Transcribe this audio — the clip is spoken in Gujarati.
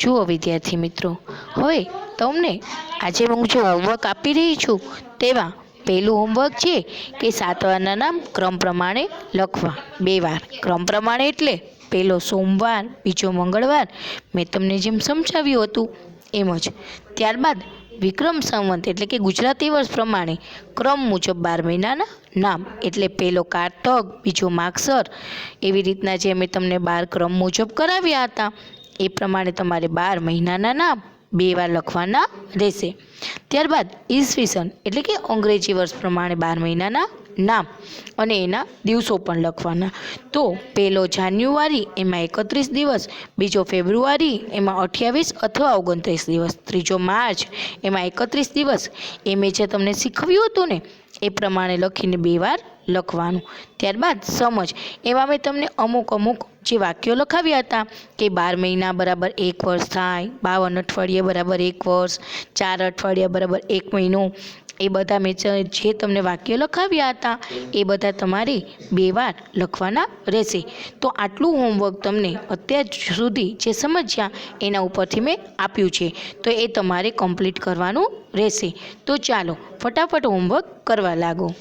જુઓ વિદ્યાર્થી મિત્રો. હવે તમને આજે હું જે હોમવર્ક આપી રહી છું, તેમાં પહેલું હોમવર્ક છે કે સાતવારના નામ ક્રમ પ્રમાણે લખવા. બે વાર. ક્રમ પ્રમાણે એટલે પહેલો સોમવાર, બીજો મંગળવાર. મેં તમને જેમ સમજાવ્યું હતું એમ જ. ત્યારબાદ વિક્રમ સંવંત એટલે કે ગુજરાતી વર્ષ પ્રમાણે ક્રમ મુજબ બાર મહિનાના નામ. એટલે પહેલો કારતક, બીજો માગસર. એવી રીતના જે મેં તમને બાર ક્રમ મુજબ કરાવ્યા હતા. એ પ્રમાણે તમારે બાર મહિનાના નામ બે વાર લખવાના રહેશે. ત્યારબાદ ઈસવીસન એટલે કે અંગ્રેજી વર્ષ પ્રમાણે બાર મહિનાના નામ અને એના દિવસો પણ લખવાના. તો પહેલો જાન્યુઆરી એમાં એકત્રીસ દિવસ, બીજો ફેબ્રુઆરી એમાં અઠ્યાવીસ અથવા ઓગણત્રીસ દિવસ, ત્રીજો માર્ચ એમાં એકત્રીસ દિવસ. એ મેં જે તમને શીખવ્યું હતું ને, એ પ્રમાણે લખીને બે વાર લખવાનું. ત્યારબાદ સમજ. એમાં મેં તમને અમુક અમુક જે વાક્યો લખાવ્યા હતા કે બાર મહિના બરાબર એક વર્ષ થાય, બાવન અઠવાડિયે બરાબર એક વર્ષ, ચાર અઠવાડિયા બરાબર એક મહિનો, એ બધા મેં જે તમને વાક્ય લખાવ્યા હતા, એ બધા તમારે બે વાર લખવાના રહેશે. તો આટલું હોમવર્ક તમને અત્યાર સુધી જે સમજ્યા, એના ઉપરથી મેં આપ્યું છે. તો એ તમારે કમ્પ્લીટ કરવાનું રહેશે. તો ચાલો, ફટાફટ હોમવર્ક કરવા લાગો.